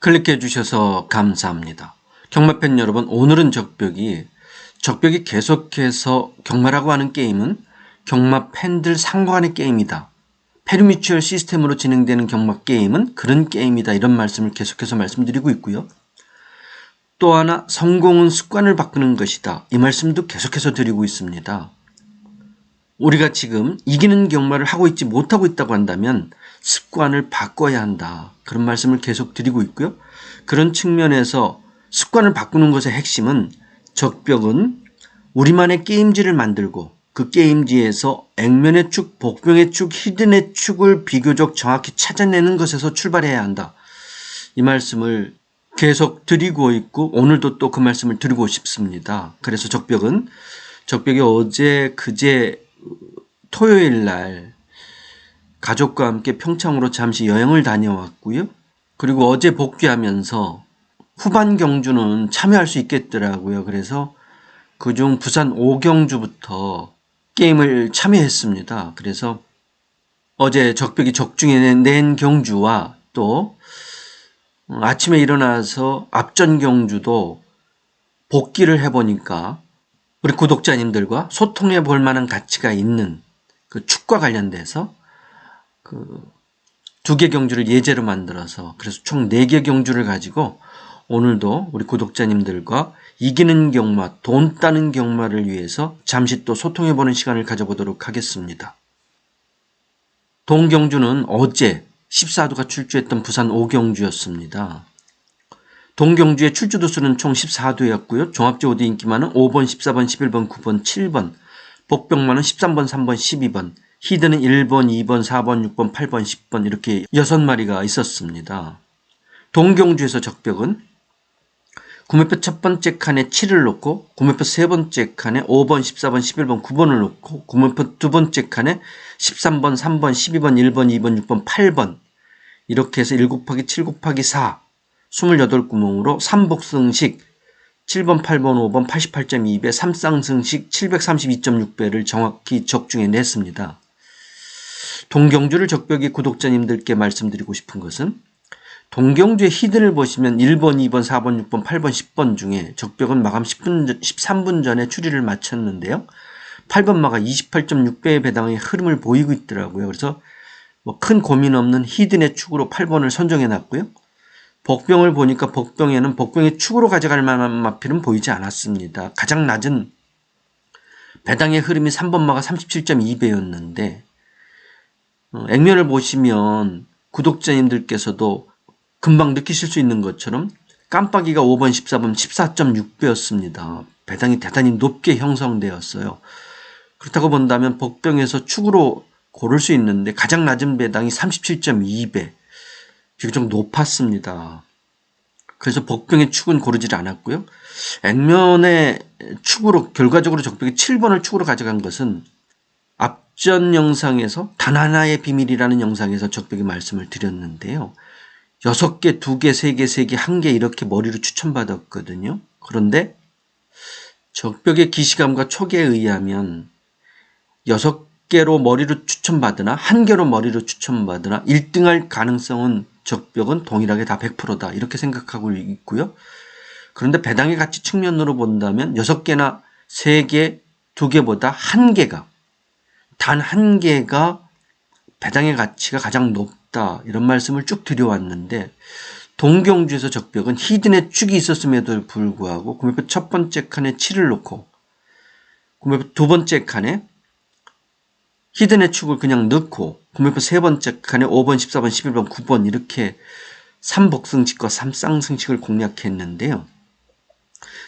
클릭해 주셔서 감사합니다. 경마팬 여러분, 오늘은 적벽이 적벽이 계속해서 경마라고 하는 게임은 경마 팬들 상관의 게임이다. 페르미추얼 시스템으로 진행되는 경마 게임은 그런 게임이다. 이런 말씀을 계속해서 말씀드리고 있고요. 또 하나 성공은 습관을 바꾸는 것이다. 이 말씀도 계속해서 드리고 있습니다. 우리가 지금 이기는 경마를 하고 있지 못하고 있다고 한다면 습관을 바꿔야 한다. 그런 말씀을 계속 드리고 있고요. 그런 측면에서 습관을 바꾸는 것의 핵심은 적벽은 우리만의 게임지를 만들고 그 게임지에서 액면의 축, 복병의 축, 히든의 축을 비교적 정확히 찾아내는 것에서 출발해야 한다. 이 말씀을 계속 드리고 있고 오늘도 또 그 말씀을 드리고 싶습니다. 그래서 적벽은 적벽이 어제 그제 토요일 날 가족과 함께 평창으로 잠시 여행을 다녀왔고요. 그리고 어제 복귀하면서 후반 경주는 참여할 수 있겠더라고요. 그래서 그중 부산 5경주부터 게임을 참여했습니다. 그래서 어제 적벽이 적중에 낸 경주와 또 아침에 일어나서 앞전 경주도 복귀를 해보니까 우리 구독자님들과 소통해 볼 만한 가치가 있는 그 축과 관련돼서 그 두 개 경주를 예제로 만들어서 그래서 총 네 개 경주를 가지고 오늘도 우리 구독자님들과 이기는 경마, 돈 따는 경마를 위해서 잠시 또 소통해 보는 시간을 가져보도록 하겠습니다. 동경주는 어제 14두가 출주했던 부산 5경주였습니다. 동경주의 출주 도 수는 총 14두였고요. 종합제 5대 인기만은 5번, 14번, 11번, 9번, 7번, 복병만은 13번, 3번, 12번, 히드는 1번, 2번, 4번, 6번, 8번, 10번 이렇게 6마리가 있었습니다. 동경주에서 적벽은 구매표 첫 번째 칸에 7을 놓고 구매표 세 번째 칸에 5번, 14번, 11번, 9번을 놓고 구매표 두 번째 칸에 13번, 3번, 12번, 1번, 2번, 6번, 8번 이렇게 해서 1 곱하기 7 곱하기 4 28구멍으로 3복승식 7번, 8번, 5번 88.2배 3쌍승식 732.6배를 정확히 적중해 냈습니다. 동경주를 적벽이 구독자님들께 말씀드리고 싶은 것은 동경주의 히든을 보시면 1번, 2번, 4번, 6번, 8번, 10번 중에 적벽은 마감 10분, 13분 전에 추리를 마쳤는데요. 8번 마가 28.6배의 배당의 흐름을 보이고 있더라고요. 그래서 뭐 큰 고민 없는 히든의 축으로 8번을 선정해 놨고요. 복병을 보니까 복병에는 복병의 축으로 가져갈 만한 마필은 보이지 않았습니다. 가장 낮은 배당의 흐름이 3번 마가 37.2배였는데 어, 액면을 보시면 구독자님들께서도 금방 느끼실 수 있는 것처럼 깜빡이가 5번, 14번, 14.6배였습니다. 배당이 대단히 높게 형성되었어요. 그렇다고 본다면 복병에서 축으로 고를 수 있는데 가장 낮은 배당이 37.2배. 비교적 높았습니다. 그래서 복병의 축은 고르질 않았고요. 액면의 축으로 결과적으로 적벽이 7번을 축으로 가져간 것은 앞전 영상에서 단 하나의 비밀이라는 영상에서 적벽이 말씀을 드렸는데요. 여섯 개, 두 개, 세 개, 세 개, 한개 이렇게 머리로 추천받았거든요. 그런데 적벽의 기시감과 촉에 의하면 여섯 개로 머리로 추천받으나 한 개로 머리로 추천받으나 1등할 가능성은 적벽은 동일하게 다 100%다 이렇게 생각하고 있고요. 그런데 배당의 가치 측면으로 본다면 여섯 개나 세 개, 두 개보다 한 개가 단 한 개가 배당의 가치가 가장 높다 이런 말씀을 쭉 드려왔는데 동경주에서 적벽은 히든의 축이 있었음에도 불구하고 구매표 첫 번째 칸에 7을 놓고 구매표 두 번째 칸에 히든의 축을 그냥 넣고 구매표 세 번째 칸에 5번, 14번, 11번, 9번 이렇게 3복승식과 3쌍승식을 공략했는데요.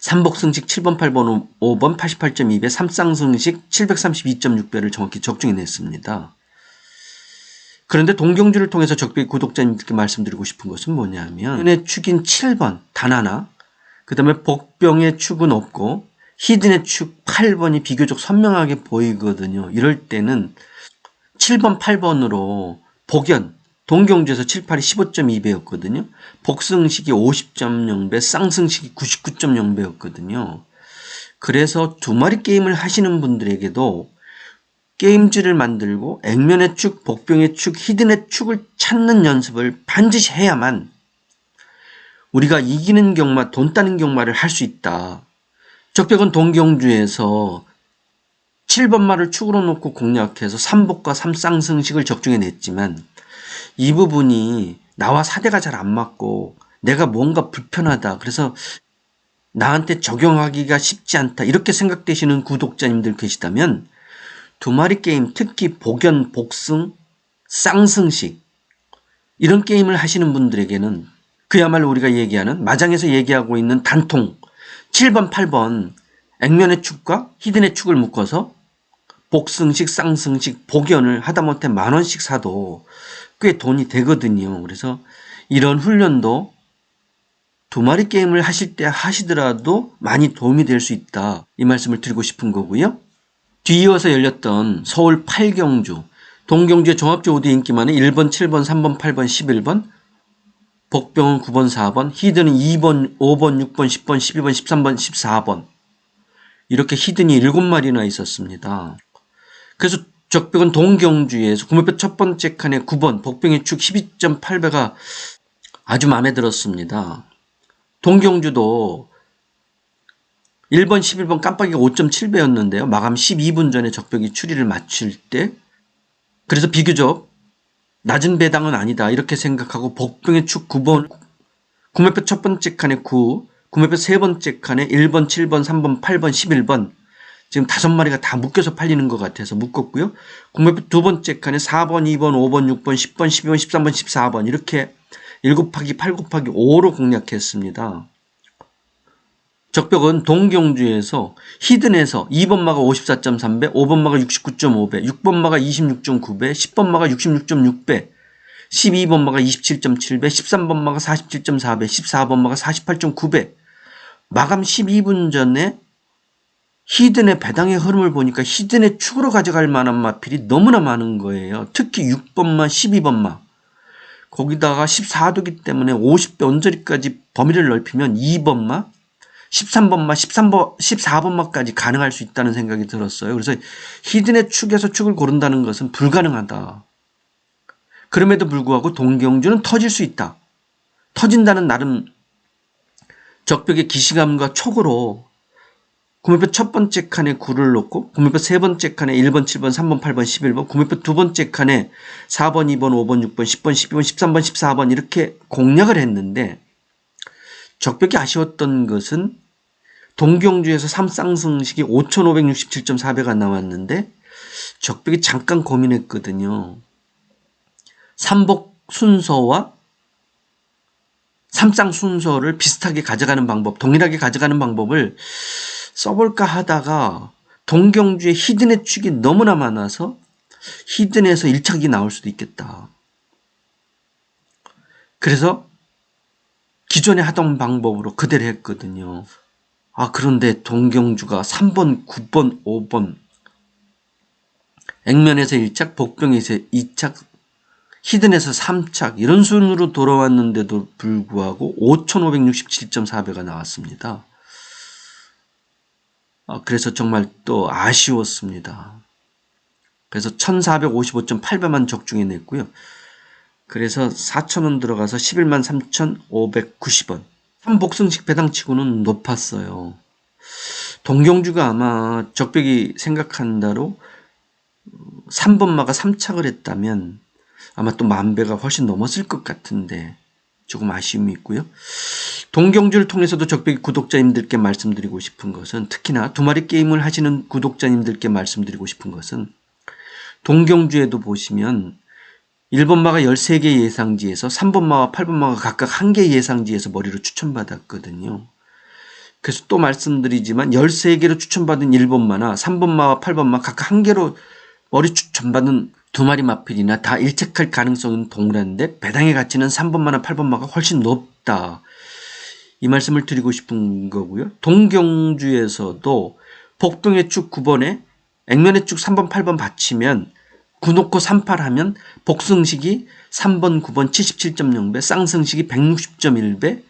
3복승식 7번, 8번, 5번 88.2배, 3쌍승식 732.6배를 정확히 적중해 냈습니다. 그런데 동경주를 통해서 적벽 구독자님들께 말씀드리고 싶은 것은 뭐냐면 히든의 축인 7번 단 하나 그 다음에 복병의 축은 없고 히든의 축 8번이 비교적 선명하게 보이거든요. 이럴 때는 7번, 8번으로 복연, 동경주에서 7, 8이 15.2배였거든요. 복승식이 50.0배, 쌍승식이 99.0배였거든요. 그래서 두 마리 게임을 하시는 분들에게도 게임지를 만들고 액면의 축, 복병의 축, 히든의 축을 찾는 연습을 반드시 해야만 우리가 이기는 경마, 돈 따는 경마를 할 수 있다. 적벽은 동경주에서 7번 말을 축으로 놓고 공략해서 3복과 3쌍승식을 적중해 냈지만 이 부분이 나와 사대가 잘 안 맞고 내가 뭔가 불편하다. 그래서 나한테 적용하기가 쉽지 않다. 이렇게 생각되시는 구독자님들 계시다면 두 마리 게임, 특히 복연, 복승, 쌍승식 이런 게임을 하시는 분들에게는 그야말로 우리가 얘기하는 마장에서 얘기하고 있는 단통 7번, 8번 액면의 축과 히든의 축을 묶어서 복승식, 쌍승식, 복연을 하다못해 만 원씩 사도 꽤 돈이 되거든요. 그래서 이런 훈련도 두 마리 게임을 하실 때 하시더라도 많이 도움이 될 수 있다. 이 말씀을 드리고 싶은 거고요. 뒤이어서 열렸던 서울 8경주, 동경주의 종합주 5대 인기 많은 1번, 7번, 3번, 8번, 11번, 복병은 9번, 4번, 히든은 2번, 5번, 6번, 10번, 12번, 13번, 14번. 이렇게 히든이 7마리나 있었습니다. 그래서 적벽은 동경주에서 구매표 첫 번째 칸에 9번, 복병의 축 12.8배가 아주 마음에 들었습니다. 동경주도 1번, 11번 깜빡이가 5.7배였는데요. 마감 12분 전에 적벽이 추리를 마칠 때 그래서 비교적 낮은 배당은 아니다 이렇게 생각하고 복병의 축 9번 구매표 첫 번째 칸에 9 구매표 세 번째 칸에 1번, 7번, 3번, 8번, 11번 지금 다섯 마리가 다 묶여서 팔리는 것 같아서 묶었고요. 구매표 두 번째 칸에 4번, 2번, 5번, 6번, 10번, 12번, 13번, 14번 이렇게 1 곱하기 8 곱하기 5로 공략했습니다. 적벽은 동경주에서 히든에서 2번마가 54.3배, 5번마가 69.5배, 6번마가 26.9배, 10번마가 66.6배, 12번마가 27.7배, 13번마가 47.4배, 14번마가 48.9배. 마감 12분 전에 히든의 배당의 흐름을 보니까 히든의 축으로 가져갈 만한 마필이 너무나 많은 거예요. 특히 6번마, 12번마. 거기다가 14도기 때문에 50배 언저리까지 범위를 넓히면 2번마, 13번마, 13번, 14번마까지 가능할 수 있다는 생각이 들었어요. 그래서 히든의 축에서 축을 고른다는 것은 불가능하다. 그럼에도 불구하고 동경주는 터질 수 있다. 터진다는 나름 적벽의 기시감과 촉으로 구매표 첫 번째 칸에 9를 놓고 구매표 세 번째 칸에 1번, 7번, 3번, 8번, 11번, 구매표 두 번째 칸에 4번, 2번, 5번, 6번, 10번, 12번, 13번, 14번 이렇게 공략을 했는데 적벽이 아쉬웠던 것은 동경주에서 삼쌍승식이 5,567.4배가 나왔는데 적벽이 잠깐 고민했거든요. 삼복 순서와 삼쌍 순서를 비슷하게 가져가는 방법, 동일하게 가져가는 방법을 써볼까 하다가 동경주의 히든의 축이 너무나 많아서 히든에서 1착이 나올 수도 있겠다. 그래서 기존에 하던 방법으로 그대로 했거든요. 아, 그런데 동경주가 3번, 9번, 5번, 액면에서 1착, 복병에서 2착, 히든에서 3착, 이런 순으로 돌아왔는데도 불구하고 5,567.4배가 나왔습니다. 아, 그래서 정말 또 아쉬웠습니다. 그래서 1455.8배만 적중해 냈고요. 그래서 4,000원 들어가서 11만 3,590원. 삼복승식 배당치고는 높았어요. 동경주가 아마 적벽이 생각한 대로 3번마가 3착을 했다면 아마 또 만배가 훨씬 넘었을 것 같은데 조금 아쉬움이 있고요. 동경주를 통해서도 적벽이 구독자님들께 말씀드리고 싶은 것은 특히나 두 마리 게임을 하시는 구독자님들께 말씀드리고 싶은 것은 동경주에도 보시면 1번마가 13개 예상지에서 3번마와 8번마가 각각 1개 예상지에서 머리로 추천받았거든요. 그래서 또 말씀드리지만 13개로 추천받은 1번마나 3번마와 8번마 각각 1개로 머리 추천받은 두 마리 마필이나 다 일착할 가능성은 동일한데 배당의 가치는 3번마나 8번마가 훨씬 높다. 이 말씀을 드리고 싶은 거고요. 동경주에서도 복동의 축 9번에 액면의 축 3번, 8번 받치면 9 놓고 38하면 복승식이 3번, 9번 77.0배, 쌍승식이 160.1배,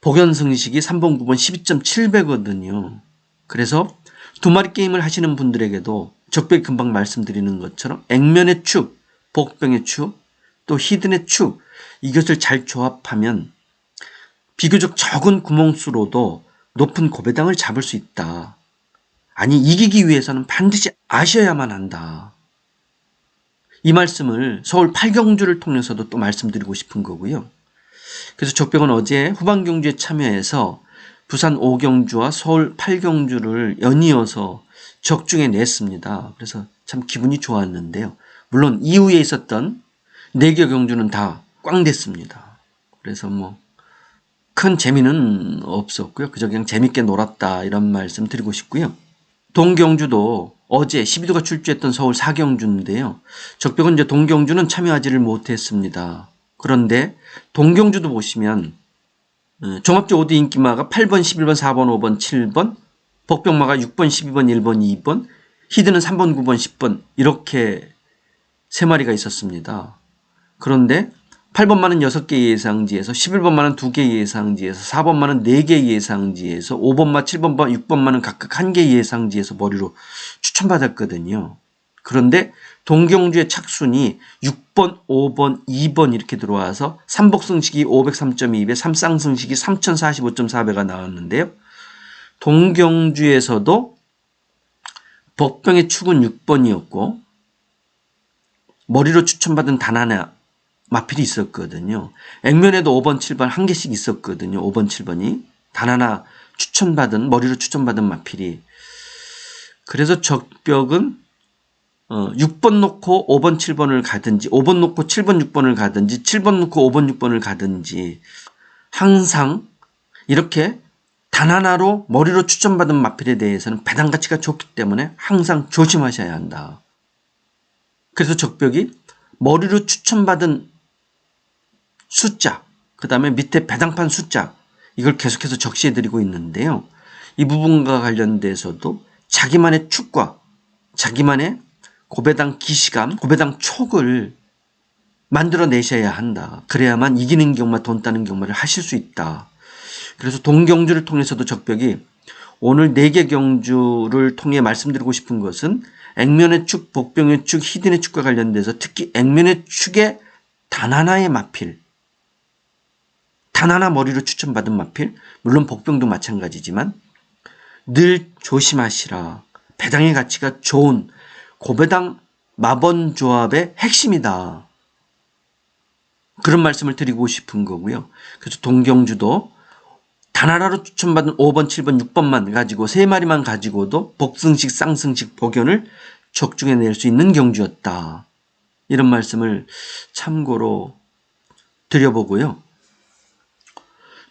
복연승식이 3번, 9번 12.7배거든요. 그래서 두 마리 게임을 하시는 분들에게도 적벽 금방 말씀드리는 것처럼 액면의 축, 복병의 축, 또 히든의 축 이것을 잘 조합하면 비교적 적은 구멍수로도 높은 고배당을 잡을 수 있다. 아니, 이기기 위해서는 반드시 아셔야만 한다. 이 말씀을 서울 8경주를 통해서도 또 말씀드리고 싶은 거고요. 그래서 적벽은 어제 후반경주에 참여해서 부산 5경주와 서울 8경주를 연이어서 적중해 냈습니다. 그래서 참 기분이 좋았는데요. 물론 이후에 있었던 4개 경주는 다 꽝 됐습니다. 그래서 뭐 큰 재미는 없었고요. 그저 그냥 재밌게 놀았다 이런 말씀 드리고 싶고요. 동경주도 어제 12도가 출주했던 서울 4경주인데요. 적벽은 이제 동경주는 참여하지를 못했습니다. 그런데 동경주도 보시면 어, 종합적 5드 인기마가 8번, 11번, 4번, 5번, 7번, 복병마가 6번, 12번, 1번, 2번, 히드는 3번, 9번, 10번 이렇게 세 마리가 있었습니다. 그런데 8번만은 6개 예상지에서 11번만은 2개 예상지에서 4번만은 4개 예상지에서 5번마, 7번마, 6번만은 각각 1개 예상지에서 머리로 추천받았거든요. 그런데 동경주의 착순이 6번, 5번, 2번 이렇게 들어와서 3복승식이 503.2배, 3쌍승식이 3045.4배가 나왔는데요. 동경주에서도 복병의 축은 6번이었고 머리로 추천받은 단 하나 마필이 있었거든요. 액면에도 5번, 7번 한 개씩 있었거든요. 5번, 7번이 단 하나 추천받은 머리로 추천받은 마필이 그래서 적벽은 어, 6번 놓고 5번, 7번을 가든지 5번 놓고 7번, 6번을 가든지 7번 놓고 5번, 6번을 가든지 항상 이렇게 단 하나로 머리로 추천받은 마필에 대해서는 배당 가치가 좋기 때문에 항상 조심하셔야 한다. 그래서 적벽이 머리로 추천받은 숫자, 그 다음에 밑에 배당판 숫자, 이걸 계속해서 적시해 드리고 있는데요. 이 부분과 관련돼서도 자기만의 축과 자기만의 고배당 기시감, 고배당 촉을 만들어 내셔야 한다. 그래야만 이기는 경마, 돈 따는 경마를 하실 수 있다. 그래서 동경주를 통해서도 적벽이 오늘 4개 경주를 통해 말씀드리고 싶은 것은 액면의 축, 복병의 축, 히든의 축과 관련돼서 특히 액면의 축의 단 하나의 마필, 단 하나 머리로 추천받은 마필, 물론 복병도 마찬가지지만 늘 조심하시라. 배당의 가치가 좋은 고배당 마번 조합의 핵심이다. 그런 말씀을 드리고 싶은 거고요. 그래서 동경주도 단 하나로 추천받은 5번, 7번, 6번만 가지고 세 마리만 가지고도 복승식, 쌍승식 복연을 적중해 낼 수 있는 경주였다. 이런 말씀을 참고로 드려보고요.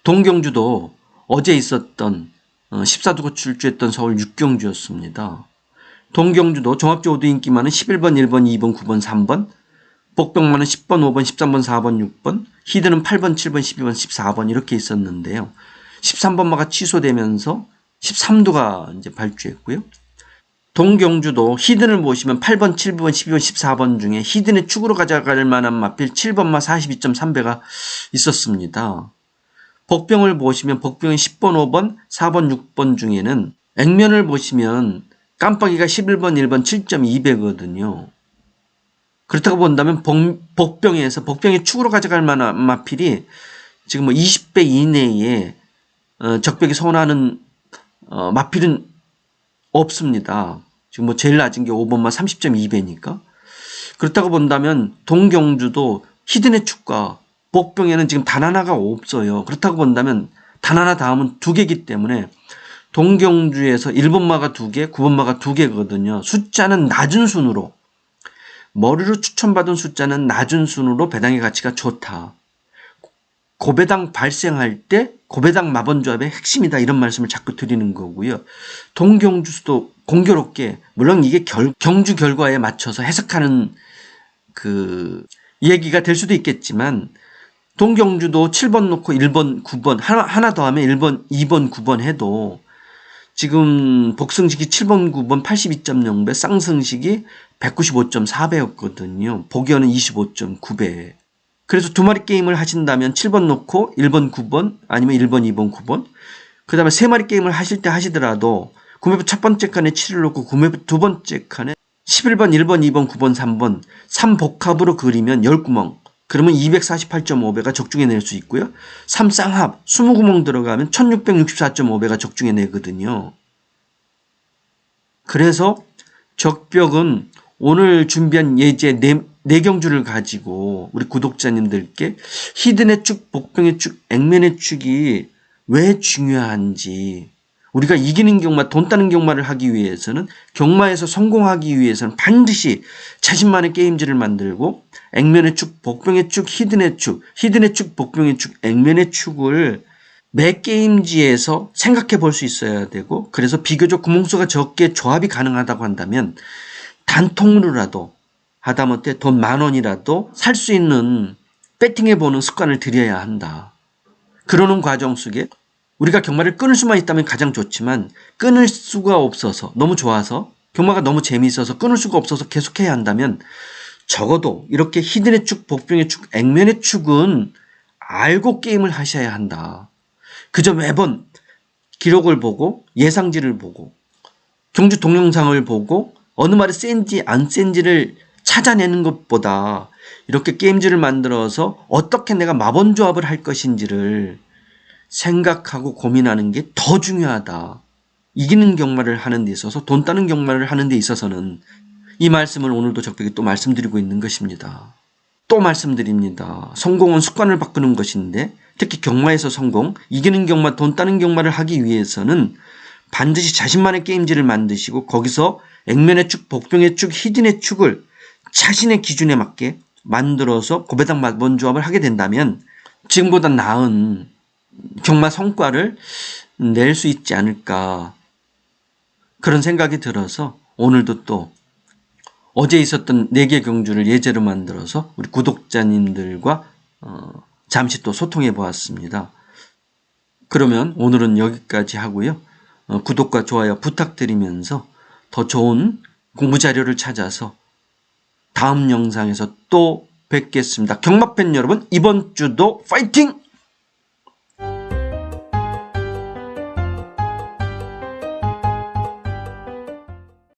동경주도 어제 있었던 14두고 출주했던 서울 6경주였습니다. 동경주도 종합적 오드 인기만은 11번, 1번, 2번, 9번, 3번, 복병만은 10번, 5번, 13번, 4번, 6번, 히드는 8번, 7번, 12번, 14번 이렇게 있었는데요. 13번마가 취소되면서 13도가 이제 발주했고요. 동경주도 히든을 보시면 8번, 7번, 12번, 14번 중에 히든의 축으로 가져갈 만한 마필 7번마 42.3배가 있었습니다. 복병을 보시면 복병의 10번, 5번, 4번, 6번 중에는 액면을 보시면 깜빡이가 11번, 1번 7.2배거든요. 그렇다고 본다면 복, 복병에서 복병의 축으로 가져갈 만한 마필이 지금 뭐 20배 이내에 어, 적벽이 선호하는 어, 마필은 없습니다. 지금 뭐 제일 낮은 게 5번만 30.2배니까. 그렇다고 본다면 동경주도 히든의 축과 복병에는 지금 단 하나가 없어요. 그렇다고 본다면 단 하나 다음은 두 개기 때문에 동경주에서 1번마가 두 개, 9번마가 두 개거든요. 숫자는 낮은 순으로 머리로 추천받은 숫자는 낮은 순으로 배당의 가치가 좋다. 고배당 발생할 때 고배당 마번조합의 핵심이다 이런 말씀을 자꾸 드리는 거고요. 동경주도 공교롭게 물론 이게 결, 경주 결과에 맞춰서 해석하는 그 얘기가 될 수도 있겠지만 동경주도 7번 놓고 1번, 9번 하나, 하나 더 하면 1번, 2번, 9번 해도 지금 복승식이 7번, 9번 82.0배, 쌍승식이 195.4배였거든요. 복연은 25.9배. 그래서 두 마리 게임을 하신다면 7번 놓고 1번, 9번 아니면 1번, 2번, 9번 그 다음에 세 마리 게임을 하실 때 하시더라도 구매부 첫 번째 칸에 7을 놓고 구매부 두 번째 칸에 11번, 1번, 2번, 9번, 3번 3복합으로 그리면 10구멍 그 그러면 248.5배가 적중해 낼 수 있고요. 3 쌍합 20구멍 들어가면 1664.5배가 적중해 내거든요. 그래서 적벽은 오늘 준비한 예제 네, 네 경주를 가지고 우리 구독자님들께 히든의 축, 복병의 축, 액면의 축이 왜 중요한지 우리가 이기는 경마, 돈 따는 경마를 하기 위해서는 경마에서 성공하기 위해서는 반드시 자신만의 게임즈를 만들고 액면의 축, 복병의 축, 히든의 축, 히든의 축, 복병의 축, 액면의 축을 매 게임지에서 생각해 볼 수 있어야 되고 그래서 비교적 구멍수가 적게 조합이 가능하다고 한다면 단통으로라도 하다못해 돈 만 원이라도 살 수 있는 배팅해 보는 습관을 들여야 한다. 그러는 과정 속에 우리가 경마를 끊을 수만 있다면 가장 좋지만 끊을 수가 없어서 너무 좋아서 경마가 너무 재미있어서 끊을 수가 없어서 계속해야 한다면 적어도 이렇게 히든의 축, 복병의 축, 액면의 축은 알고 게임을 하셔야 한다. 그저 매번 기록을 보고 예상지를 보고 경주 동영상을 보고 어느 말이 센지 안 센지를 찾아내는 것보다 이렇게 게임지를 만들어서 어떻게 내가 마본 조합을 할 것인지를 생각하고 고민하는 게 더 중요하다. 이기는 경마를 하는 데 있어서 돈 따는 경마를 하는 데 있어서는 이 말씀을 오늘도 적벽에 또 말씀드리고 있는 것입니다. 또 말씀드립니다. 성공은 습관을 바꾸는 것인데 특히 경마에서 성공, 이기는 경마, 돈 따는 경마를 하기 위해서는 반드시 자신만의 게임지를 만드시고 거기서 액면의 축, 복병의 축, 히든의 축을 자신의 기준에 맞게 만들어서 고배당 마본 조합을 하게 된다면 지금보다 나은 경마 성과를 낼 수 있지 않을까 그런 생각이 들어서 오늘도 또 어제 있었던 네개 경주를 예제로 만들어서 우리 구독자님들과 어, 잠시 또 소통해 보았습니다. 그러면 오늘은 여기까지 하고요. 어, 구독과 좋아요 부탁드리면서 더 좋은 공부 자료를 찾아서 다음 영상에서 또 뵙겠습니다. 경마팬 여러분 이번 주도 파이팅!